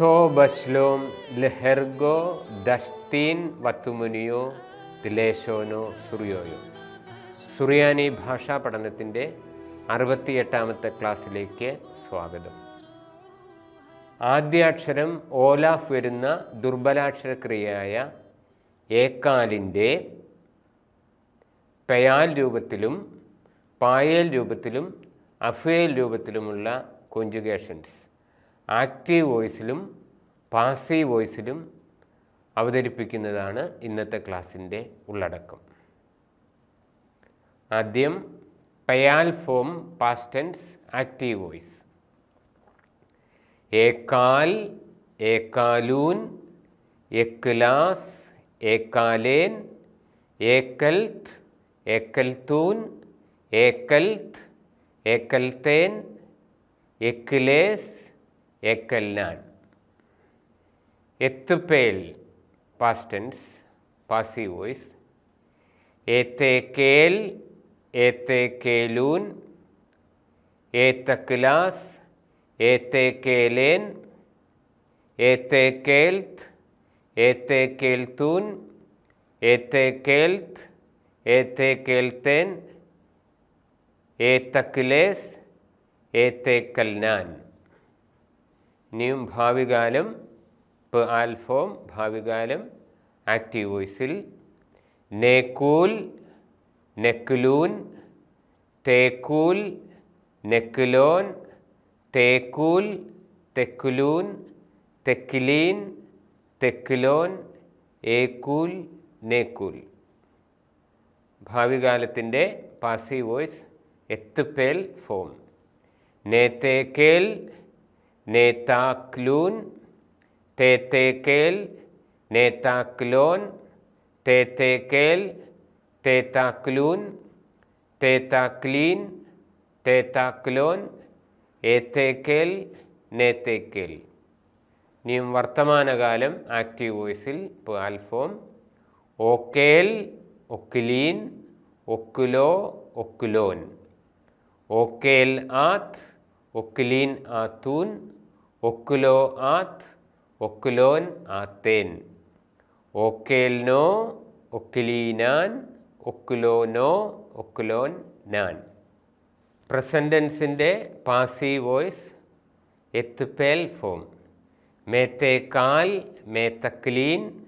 തോ ബസ്ലോം ലെഹെർഗോ ദസ്തീൻ വത്തുമുനിയോ തിലേശോനോ സുറിയോയോ. സുറിയാനി ഭാഷാ പഠനത്തിന്റെ അറുപത്തിയെട്ടാമത്തെ ക്ലാസ്സിലേക്ക് സ്വാഗതം. ആദ്യാക്ഷരം ഓലാഫ് വരുന്ന ദുർബലാക്ഷരക്രിയയായ ഏക്കാലിന്റെ പെയാൽ രൂപത്തിലും പായൽ രൂപത്തിലും അഫേൽ രൂപത്തിലുമുള്ള കോഞ്ചുഗേഷൻസ്. ആക്റ്റീവ് വോയിസിലും പാസീവ് വോയിസിലും അവതരിപ്പിക്കുന്നതാണ് ഇന്നത്തെ ക്ലാസ്സിന്റെ ഉള്ളടക്കം. ആദ്യം പയാൽ form past tense active voice ഏക്കാൽ ഏക്കാലൂൻ എക്കുലാസ് ഏക്കാലേൻ ഏക്കൽത്ത് ഏക്കൽത്തൂൻ ഏക്കൽത്ത് ഏക്കൽത്തേൻ എക്ലേസ് ഏക്കൽനാൻ എത്തുപേൽ പാസ്റ്റൻസ് പാസീവ് വോയിസ് ഏത്തേക്കേൽ ഏത്തേക്കേലൂൻ ഏത്തക്ലാസ് ഏത്തേക്കേലേൻ ഏത്തേക്കേൽത്ത് ഏത്തേക്കേൽത്തൂൻ ഏത്തേക്കേൽത്ത് ഏത്തേക്കേൽത്തേൻ ഏത്തക്ലേസ് ഏത്തേക്കൽനാൻ. ഇനിയും ഭാവികാലം പ് ആൽഫോം ഭാവികാലം ആക്റ്റീവ് വോയിസിൽ. നേക്കൂൽ നെക്കുലൂൻ തേക്കൂൽ നെക്കുലോൻ തേക്കൂൽ തെക്കുലൂൻ തെക്കിലീൻ തെക്കിലോൻ ഏക്കൂൽ നേക്കൂൽ. ഭാവികാലത്തിന്റെ പാസീവ് വോയിസ് എത്തുപേൽ ഫോം. നേത്തേക്കേൽ നേതാക്ലൂൻ തേത്തേക്കേൽ നേതാക്ലോൻ തേത്തേക്കേൽ തേത്താക്ലൂൻ തേത്താക്ലീൻ തേത്താക്ലോൻ ഏത്തേക്കേൽ നേത്തേക്കേൽ. ഇനിയും വർത്തമാനകാലം ആക്റ്റീവ് വോയിസിൽ ആൽഫോം ഓക്കേൽ ഒക്കുലീൻ ഒക്കുലോ ഒക്കുലോൻ. ഓക്കേൽ ആത്ത് ഒക്കുലീൻ ആത്തൂൻ. ഒക്കുലോ ആത്ത് ഒക്കുലോൻ ആത്തേൻ. ഓക്കേൽനോ ഒക്കിലീനാൻ ഒക്കുലോനോ ഒക്കുലോൻ നാൻ. പ്രസന്റൻസിന്റെ പാസീവ് വോയിസ് എത്തുപേൽ ഫോം. മേത്തേക്കാൽ മേത്തക്ലീൻ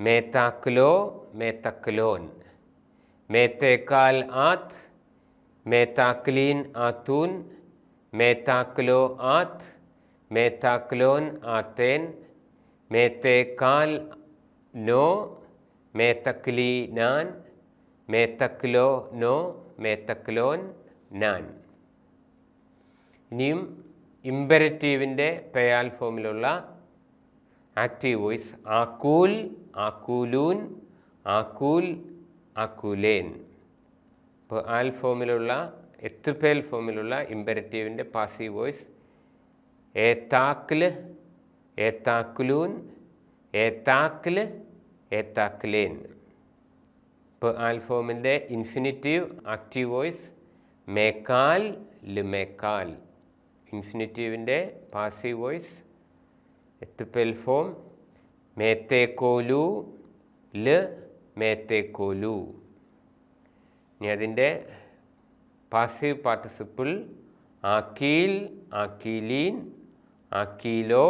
മേത്താക്ലോ മേത്തക്ലോൻ മേത്തേക്കാൽ ആത്ത് മേത്താക്ലീൻ ആത്തൂൻ മേത്താക്ലോ ആത്ത് മേത്താക്ലോൻ ആത്തേൻ മേത്തേക്കാൽ നോ മേത്തക്ലി നാൻ മേത്തക്ലോ നോ മേത്തക്ലോൻ നാൻ. ഇനിയും ഇമ്പരറ്റീവിന്റെ പെയാൽ ഫോമിലുള്ള ആക്റ്റീവ് വോയിസ് ആക്കൂൽ ആക്കൂലൂൻ ആക്കൂൽ ആക്കൂലേൻ. ഇപ്പോൾ ആൽ ഫോമിലുള്ള എത്തുപേൽ ഫോമിലുള്ള ഇമ്പരറ്റീവിന്റെ പാസീവ് വോയിസ് ഏത്താക്കിൽ ഏത്താക്കുലൂൻ ഏത്താക്കിൽ ഏത്താക്കിലേൻ. ഇപ്പോൾ ആൽഫോമിന്റെ ഇൻഫിനിറ്റീവ് ആക്റ്റീവ് വോയിസ് മേക്കാൽ ലുമേക്കാൽ ഇൻഫിനിറ്റീവിന്റെ പാസീവ് വോയിസ് എത്തുപ്പൽ ഫോം മേത്തേക്കോലു ൽ മേത്തേക്കോലു. ഇനി അതിന്റെ പാസീവ് പാർട്ടിസിപ്പിൾ ആക്കീൽ ആക്കീലീൻ ആക്കീലോ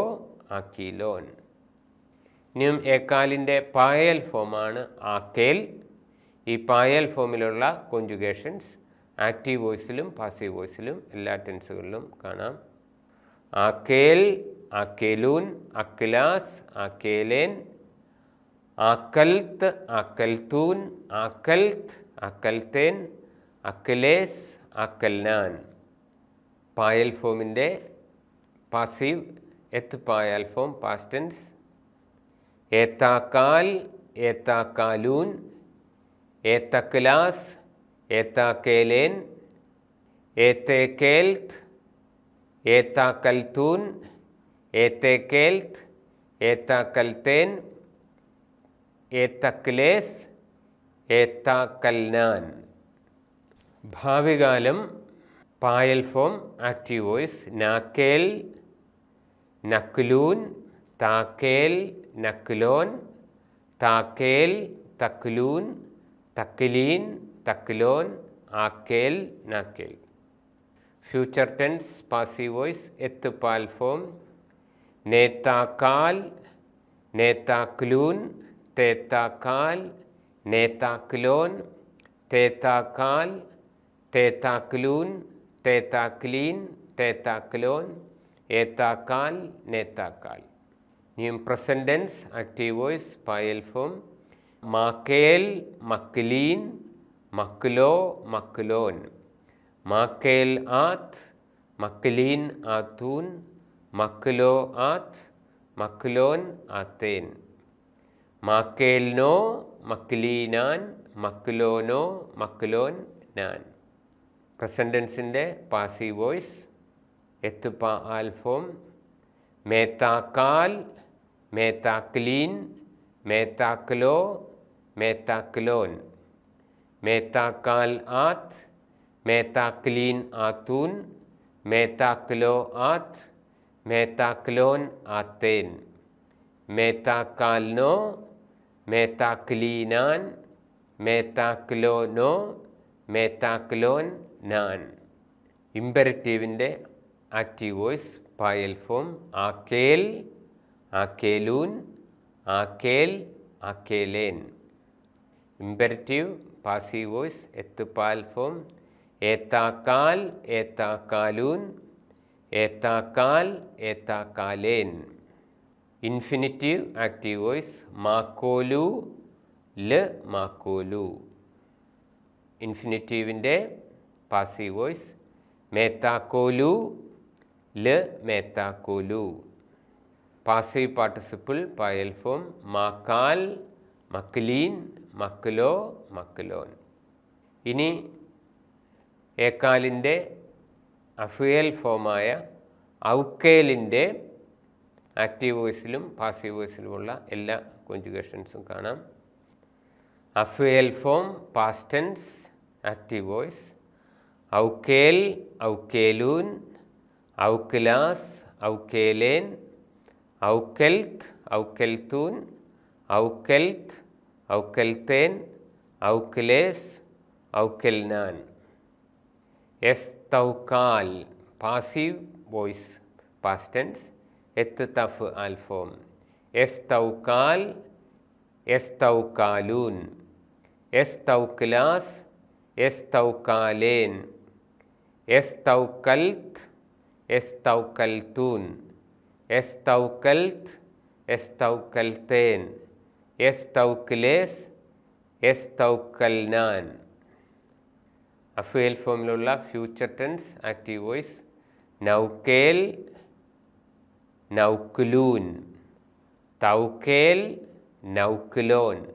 അക്കീലോൻ ഇനിയും ഏക്കാലിന്റെ പായൽ ഫോമാണ് ആക്കേൽ. ഈ പായൽ ഫോമിലുള്ള കോഞ്ചുഗേഷൻസ് ആക്റ്റീവ് വോയിസിലും പാസീവ് വോയിസിലും എല്ലാ ടെൻസുകളിലും കാണാം. ആക്കേൽ ആക്കേലൂൻ അക്കിലാസ് ആക്കേലേൻ ആക്കൽത്ത് ആക്കൽത്തൂൻ ആക്കൽത്ത് അക്കൽത്തേൻ. അക്കലേസ് അക്കൽനാൻ. പായൽ ഫോമിന്റെ പാസീവ് എത്ത് പായൽ ഫോം പാസ്റ്റൻസ് ഏത്താക്കാൽ ഏത്താക്കാലൂൻ ഏത്തക്ലാസ് ഏത്താക്കേലേൻ ഏത്തേക്കേൽത്ത് ഏത്താക്കൽത്തൂൻ ഏത്തേക്കേൽത്ത് ഏത്താക്കൽത്തേൻ ഏത്തക്ലേസ് ഏത്താക്കൽനാൻ ഭാവികാലം പായൽ ഫോം ആക്റ്റീവ് വോയിസ് നാക്കേൽ നക്ലൂൻ താക്കേൽ നക്ലോൻ താക്കേൽ തക്ലൂൻ തക്ലീൻ തക്ലോൻ ആക്കേൽ നാക്കേൽ. ഫ്യൂച്ചർ ടെൻസ് പാസീവ് വോയ്സ് എത്ത് പാൽഫോം നേതാക്കാൽ നേതാക്ലൂൻ തേത്താക്കാൽ നേതാക്ലോൻ തേത്താക്കാൽ തേത്താക്ലൂൻ തേത്താക്ലീൻ തേത്താക്ലോൻ ഏത്താക്കാൽ നേത്താക്കാൽ ഇനിയും പ്രസൻഡൻസ് ആക്റ്റീവ് വോയിസ് പായൽ ഫോം മാക്കേൽ മക്ലീൻ മക്ലോ മക്ലോൻ മാക്കേൽ ആത്ത് മക്ലീൻ ആത്തൂൻ മക്ലോ ആത്ത് മക്ലോൻ ആത്തേൻ മാക്കേൽനോ മക്ലീനാൻ മക്ലോനോ മക്ലോൻ നാൻ പ്രസന്റൻസിന്റെ പാസീവ് വോയിസ് എത്തുപ്പ ആൽഫോം. മേത്താക്കാൽ മേത്താക്ലീൻ മേത്താക്ലോ മേത്താക്ലോൻ മേത്താക്കാൽ ആത്ത് മേത്താക്ലീൻ ആത്തൂൻ മേത്താക്ലോ ആത്ത് മേത്താക്ലോൻ ആത്തേൻ. മേത്താക്കാൽനോ മേത്താക്ലീനാൻ മേത്താക്ലോനോ മേത്താക്ലോൻ നാൻ. ഇമ്പരറ്റീവിന്റെ ആക്റ്റീവ് വോയിസ് പായൽ ഫോം ആക്കേൽ ആക്കേലൂൻ ആക്കേൽ ആക്കേലേൻ ഇമ്പരറ്റീവ് പാസീവ് വോയിസ് എത്ത് ഫോം ഏത്താക്കാൽ ഏത്താക്കാലൂൻ ഏത്താക്കാൽ ഏത്താക്കാലേൻ ഇൻഫിനിറ്റീവ് ആക്റ്റീവ് വോയിസ് മാക്കോലു ൽ മാക്കോലു ഇൻഫിനിറ്റീവിന്റെ പാസീവ് വോയിസ് മേത്താക്കോലു ൽ മേത്താക്കോലു. പാസീവ് പാർട്ടിസിപ്പിൾ പായൽ ഫോം മാക്കാൽ മക്ലീൻ മക്ലോ മക്ലോൻ. ഇനി ഏക്കാലിന്റെ അഫുയൽ ഫോമായ ഔക്കേലിന്റെ ആക്റ്റീവ് വോയിസിലും പാസീവ് വോയിസിലുമുള്ള എല്ലാ കോഞ്ചുഗേഷൻസും കാണാം. അഫുയൽ form past tense active voice. ഔക്കേൽ ഔക്കേലൂൻ ഔക്ലാസ് ഔക്കേലേൻ ഔക്കൽത്ത് ഔക്കൽത്തൂൻ ഔക്കൽത്ത് ഔക്കൽത്തേൻ ഔക്ലേസ് ഔക്കൽനാൻ എസ് തൗക്കാൽ പാസീവ് വോയിസ് പാസ്റ്റൻസ് എത്ത് തഫ് ആൽഫോം എസ് തൗക്കാൽ എസ് തൗക്കാലൂൻ എസ് തൗക്ലാസ് എസ് തൗക്കാലേൻ എസ് തൗക്കൽത്ത് എസ് തൗക്കൽത്തൂൻ എസ് തൗക്കൽത്ത് എസ്തൗക്കൽത്തേൻ. എസ്തൗക്കിലേസ് എസ്തൗക്കൽനാൻ. അഫുയൽ ഫോമിലുള്ള ഫ്യൂച്ചർ ടെൻസ് ആക്റ്റീവ് വോയിസ് നൗക്കേൽ നൗക്കുലൂൻ. തൗക്കേൽ നൗക്കുലോൻ.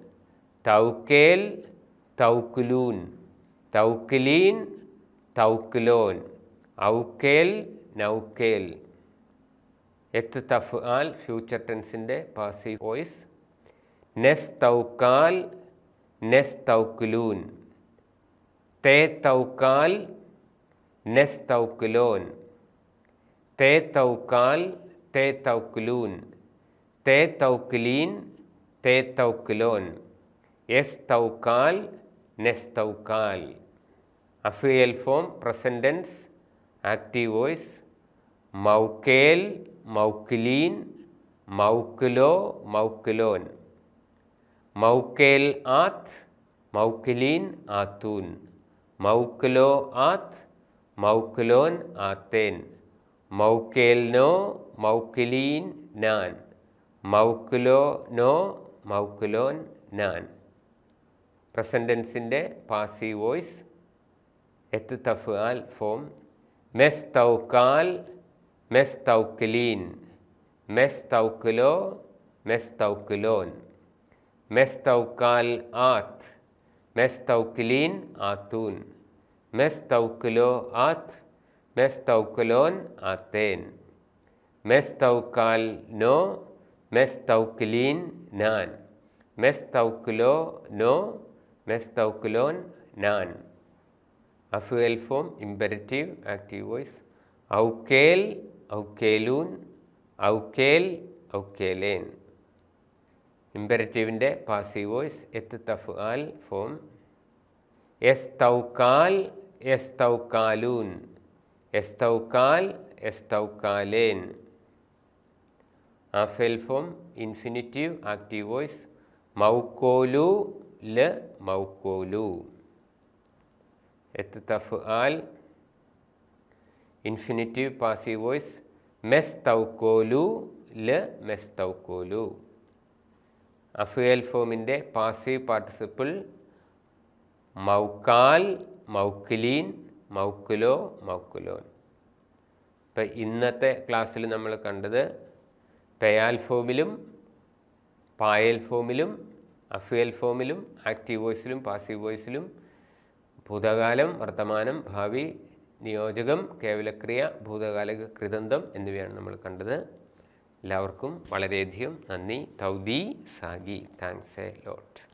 തൗക്കേൽ തൗക്കുലൂൻ. തൗക്കിലീൻ തൗക്കുലോൻ. ഔക്കേൽ നൗക്കേൽ എത്ത് തഫ് ആൽ ഫ്യൂച്ചർ ടെൻസിന്റെ പാസീവ് വോയിസ്. നെസ് തൗക്കാൽ നെസ് തൗക്കുലൂൻ തേ തൗക്കാൽ നെസ് തൗക്കുലോൻ തേ തൗക്കാൽ തേ തൗക്കുലൂൻ തേ തൗക്കുലീൻ തേ തൗക്കുലോൻ എസ് തൗക്കാൽ നെസ് തൗക്കാൽ അഫിയൽ form present tense active voice മൗക്കേൽ മൗക്കിലീൻ മൗക്കിലോ മൗക്കിലോൻ. മൗക്കേൽ ആത്ത് മൗക്കിലീൻ ആത്തൂൻ. മൗക്കിലോ ആത്ത് മൗക്കിലോൻ ആത്തേൻ. മൗക്കേൽനോ മൗക്കിലീൻ നാൻ. മൗക്കിലോ നോ മൗക്കിലോൻ നാൻ. പ്രസന്റൻസിന്റെ പാസീവ് വോയിസ് എത്ത് തഫ് ആൽ ഫോം മെസ് തൗക്കാൽ മെസ് തൗക്ലീൻ മെസ് തൗക്ലോ മെസ് തൗക്ലോൻ മെസ് തൗക്കാൽ ആത്ത് മെസ് തൗക്ലീൻ ആത്തൂൻ മെസ് തൗക്ലോ ആത്ത് അഫുവൽ ഫോം ഇമ്പരറ്റീവ് ആക്റ്റീവ് വോയിസ്. ഔക്കേൽ ഔക്കേലൂൻ ഔക്കേൽ ഔക്കേലേൻ. ഇമ്പരറ്റീവിന്റെ പാസീവ് വോയിസ് എത്ത് തഫ് ആൽ ഫോം. എസ് തൗക്കാൽ എസ് തൗക്കാലൂൻ എസ് തൗക്കാൽ എസ് തൗക്കാലേൻ ആഫേൽ ഫോം ഇൻഫിനിറ്റീവ് ആക്റ്റീവ് വോയിസ്. മൗക്കോലു ല മൗക്കോലു. എത്ത് തഫ് ആൽ ഇൻഫിനിറ്റീവ് പാസീവ് വോയിസ് മെസ് തൗക്കോലു ല മെസ് തൗക്കോലു അഫുയൽ ഫോമിന്റെ പാസീവ് പാർട്ടിസിപ്പിൾ മൗക്കാൽ മൗക്കിലീൻ മൗക്കുലോ മൗക്കുലോൻ. ഇപ്പം ഇന്നത്തെ ക്ലാസ്സിൽ നമ്മൾ കണ്ടത് പെയാൽ ഫോമിലും പായൽ ഫോമിലും അഫുയൽ ഫോമിലും ആക്റ്റീവ് വോയിസിലും പാസീവ് വോയിസിലും ഭൂതകാലം വർത്തമാനം ഭാവി നിയോജകം കേവലക്രിയ ഭൂതകാലിക കൃതന്തം എന്നിവയാണ് നമ്മൾ കണ്ടത്. എല്ലാവർക്കും വളരെയധികം നന്ദി. തൗദി സാഗി. Thanks a lot.